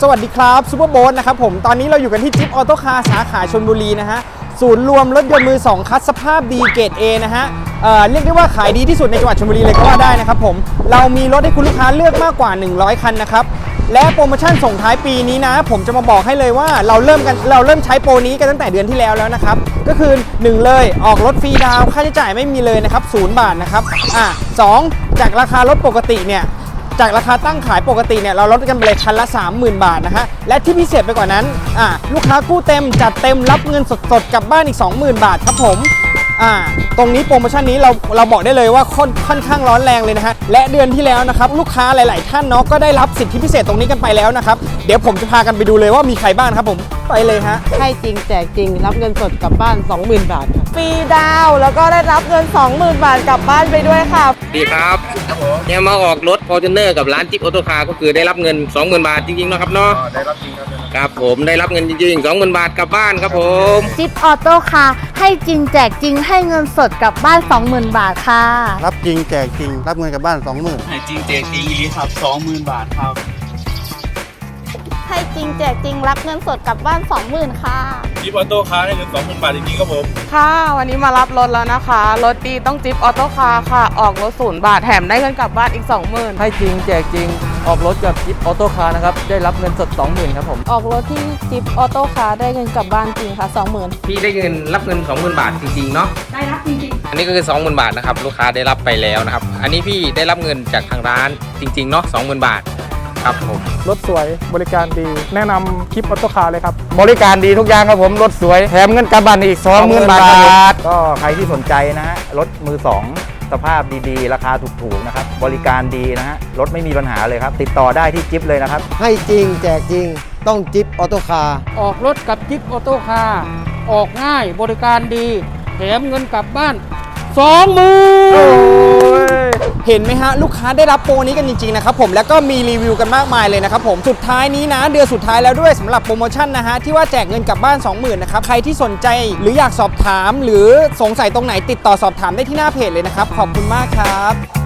สวัสดีครับซูเปอร์โบ๊ทนะครับผมตอนนี้เราอยู่กันที่จิ๊บออโต้คาร์สาขาชนบุรีนะฮะศูนย์รวมรถยนต์มือ 2 คัดสภาพดีเกรด A นะฮะเเรียกได้ว่าขายดีที่สุดในจังหวัดชลบุรีเลยก็ว่าได้นะครับผมเรามีรถให้คุณลูกค้าเลือกมากกว่า 100 คันนะครับและโปรโมชั่นส่งท้ายปีนี้นะ ผมจะมาบอกให้เลยว่าเราเริ่มกันเราเริ่มใช้โปรนี้กันตั้งแต่เดือนที่แล้วแล้วนะครับ ก็คือ 1 เลยออกรถฟรีดาวค่าใช้จ่ายไม่มีเลยนะครับศูนย์บาทนะครับอะสองจากราคารถปกติเนี่ย จากราคาตั้งขายปกติเนี่ยเราลดกันไปเลยคันละ 30,000 บาทนะฮะและที่พิเศษไปกว่านั้นอ่าลูกค้ากู้เต็มจัดเต็มรับเงินสดๆกลับบ้านอีก 20,000 บาทครับผม อ่าตรงนี้โปรโมชั่นนี้เราเราบอกได้เลยว่าค่อนค่อนข้างร้อนแรงเลยนะฮะและเดือนที่แล้วนะครับลูกค้าหลาย ๆ ท่านเนาะก็ได้รับสิทธิพิเศษตรงนี้กันไปแล้วนะครับเดี๋ยวผมจะพากันไปดูเลยว่ามีใครบ้างครับผมไปเลยฮะให้จริงแจกจริงรับเงินสดกลับบ้าน 20,000 บาทครับฟรีดาวน์แล้วก็ได้รับเงิน 20,000 บาทกลับบ้านไปด้วยค่ะ ดีครับเนี่ยมาออกรถ f o r t u n e r กับร้านจิ๊บออโต้คาร์ก็คือได้รับเงิน 20,000 บาทจริงๆเนาะครับเนาะ ได้รับจริงครับ ครับผมได้รับเงินจริงๆ20,000บาทกลับบ้านครับผม จิ๊บออโต้คาร์ให้จริงแจกจริงให้เงินสดกลับบ้าน 20,000 บาทค่ะ รับจริงแจกจริง รับเงินกลับบ้าน20,000ให้จริงแจกจริงอีหลีครับ20,000บาทครับ ให้จริงแจกจริงรับเงินสดกลับบ้าน 20,000 ค่ะจิ๊บออโต้คาร์ให้เงิน20,000บาทจริงๆครับผม ค่ะ วันนี้มารับรถแล้วนะคะ รถดีต้องจิ๊บออโต้คาร์ค่ะ ออกรถศูนย์บาทแถมได้เงินกลับบ้านอีก 20,000ให้จริงแจกจริง ออกรถกับจิ๊บออโต้คาร์นะครับ ได้รับเงินสด 20,000ครับผม ออกรถที่จิ๊บออโต้คาร์ได้เงินกลับบ้านจริงค่ะ 20,000 พี่ได้เงินรับเงิน 20,000 บาทจริงๆเนาะ ได้รับจริงๆ อันนี้ก็คือ 20,000 บาทนะครับลูกค้าได้รับไปแล้วนะครับ อันนี้พี่ได้รับเงินจากทางร้านจริงๆเนาะ 20,000 บาทครับผม รถสวยบริการดี แนะนำคลิปออโต้คาร์เลยครับ บริการดีทุกอย่างครับผม รถสวย แถมเงินกลับบ้านอีก 20,000 บาท ก็ใครที่สนใจนะฮะ รถมือ2 สภาพดีๆ ราคาถูกๆนะครับ บริการดีนะฮะ รถไม่มีปัญหาเลยครับ ติดต่อได้ที่จิ๊บเลยนะครับ ให้จริงแจกจริง ต้องจิ๊บออโต้คาร์ออกรถกับจิ๊บออโต้คาร์ออกง่ายบริการดี แถมเงินกลับบ้าน20,000 เห็นไหมฮะลูกค้าได้รับโปรนี้กันจริงๆนะครับผมแล้วก็มีรีวิวกันมากมายเลยนะครับผมสุดท้ายนี้นะเดือนสุดท้ายแล้วด้วยสำหรับโปรโมชั่นนะฮะที่ว่าแจกเงินกลับบ้าน 20,000นะครับใครที่สนใจหรืออยากสอบถาม หรือสงสัยตรงไหนติดต่อสอบถามได้ที่หน้าเพจเลยนะครับขอบคุณมากครับ